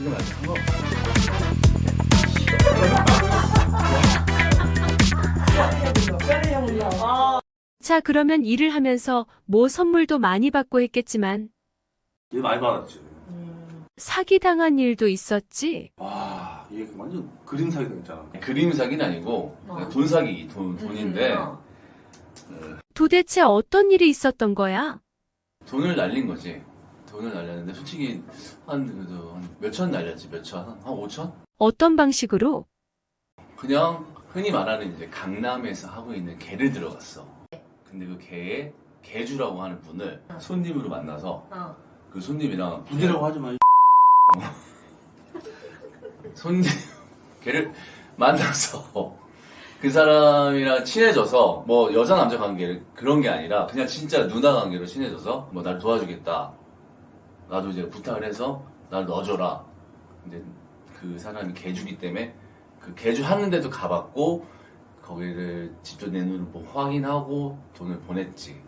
이거. 자, 그러면 일을 하면서 뭐 선물도 많이 받고 했겠지만 얘 많이 받았지. 사기당한 일도 있었지. 와, 얘 완전 그림 사기 당했잖아. 그림 사기는 아니고 그냥 돈 사기, 돈, 돈인데 도대체 어떤 일이 있었던 거야? 돈을 날린 거지. 돈을 날렸는데 솔직히 한 그래도 한 몇 천 날렸지 몇 천 한 5천? 어떤 방식으로? 그냥 흔히 말하는 이제 강남에서 하고 있는 개를 들어갔어. 근데 그 개에 개주라고 하는 분을 손님으로 만나서 그 손님이랑 부대라고 하지 마. 손님 걔를 만나서 그 사람이랑 친해져서 뭐 여자 남자 관계 그런 게 아니라 그냥 진짜 누나 관계로 친해져서 뭐 나를 도와주겠다 나도 이제 부탁을 해서 나를 넣어줘라. 근데 그 사람이 개주기 때문에 그 개주 하는데도 가봤고 거기를 직접 내 눈으로 뭐 확인하고 돈을 보냈지.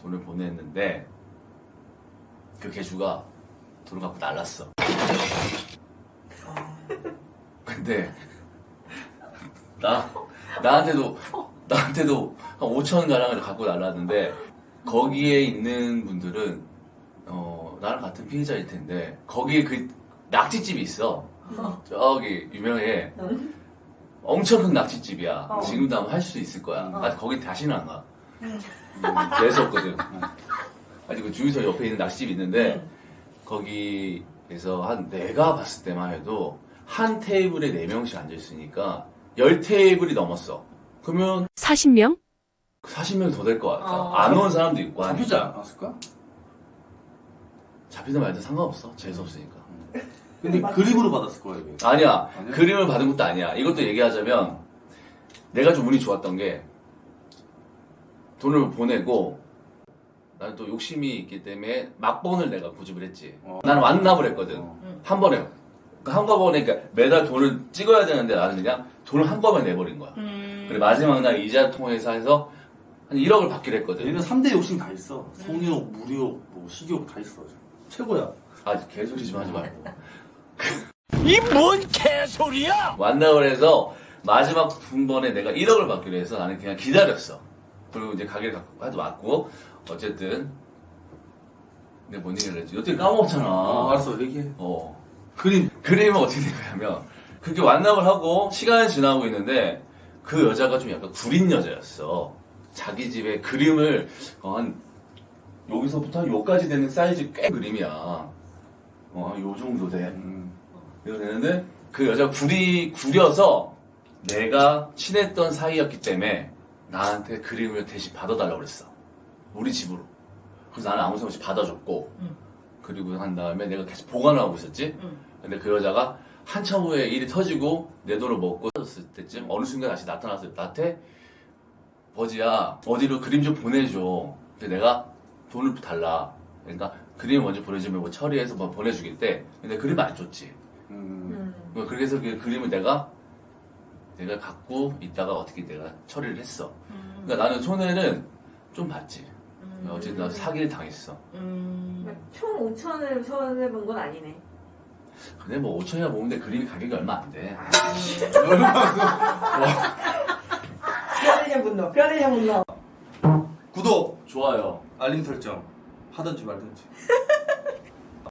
돈을 보냈는데 그 개주가 돈을 갖고 날랐어. 근데 나 나한테도 나한테도 한 5천 가량을 갖고 날랐는데 거기에 있는 분들은 어 나랑 같은 피해자일 텐데 거기에 그 낙지집이 있어 저기 유명해 엄청 큰 낙지집이야 지금도 한번 할수 있을 거야 나 거기 다시는 안 가. 음, 재수 없거든 아니 그 주유소 옆에 있는 낙지집이 있는데 거기에서 한 내가 봤을 때만 해도 한 테이블에 네명씩 앉아있으니까 열 테이블이 넘었어. 그러면 40명? 40명 더 될 것 같아. 어. 안온 사람도 있고 하니까. 잡히지 않았을까? 잡히든 말든 상관없어. 재수 없으니까. 근데 그림으로 받았을 거야, 이게. 아니야. 아니야? 그림을 받은 것도 아니야. 이것도 얘기하자면 내가 좀 운이 좋았던 게 돈을 보내고 나는 또 욕심이 있기 때문에 막번을 내가 고집을 했지. 어. 나는 완납을 했거든. 어. 한 번에. 그 한꺼번에 그러니까 매달 돈을 찍어야 되는데 나는 그냥 돈을 한꺼번에 내버린 거야. 그리고 마지막 날 이자 통해서 해서 한 1억을 받기로 했거든. 얘는 3대 욕심 다 있어. 성욕, 무욕, 뭐 식욕 다 있어. 최고야. 아, 개소리 좀 하지 말고. 이 뭔 개소리야! 완납을 해서 마지막 분번에 내가 1억을 받기로 해서 나는 그냥 기다렸어. 그리고 이제 가게를 갖고 하도 왔고 어쨌든 내가 뭔 얘기를 했지? 어떻게 까먹었잖아. 어, 알았어, 얘기해. 어. 그림. 그림은 어떻게 된 거냐면 그렇게 완납을 하고 시간이 지나고 있는데 그 여자가 좀 약간 구린 여자였어. 자기 집에 그림을 어, 한 여기서부터 한 여기까지 되는 사이즈 꽤 그림이야. 어, 요 정도 돼. 음. 이거 되는데 그 여자 구리 구려서 내가 친했던 사이였기 때문에 나한테 그림을 대신 받아달라고 그랬어. 우리 집으로. 그래서 나는 아무 생각 없이 받아줬고 그리고 한 다음에 내가 계속 보관을 하고 있었지. 근데 그 여자가 한참 후에 일이 터지고 내 돈을 먹고 졌을 때쯤 어느 순간 다시 나타나서 나한테 버지야 어디로 그림 좀 보내줘. 근데 내가 돈을 달라. 그러니까 그림 먼저 보내주면 뭐 처리해서 뭐 보내주겠대. 근데 그림 안 줬지. 음. 뭐 그래서 그 그림을 내가 내가 갖고 있다가 어떻게 내가 처리를 했어. 그러니까 나는 손해는 좀 봤지. 어쨌든 나 사기를 당했어. 총 5천을 손해본 건 아니네. 근데 뭐 5천이나 모으는데 그림이 가격이 얼마 안 돼. 편의점 분노, 편의점 분노. 구독, 좋아요. 알림 설정. 하든지 말든지.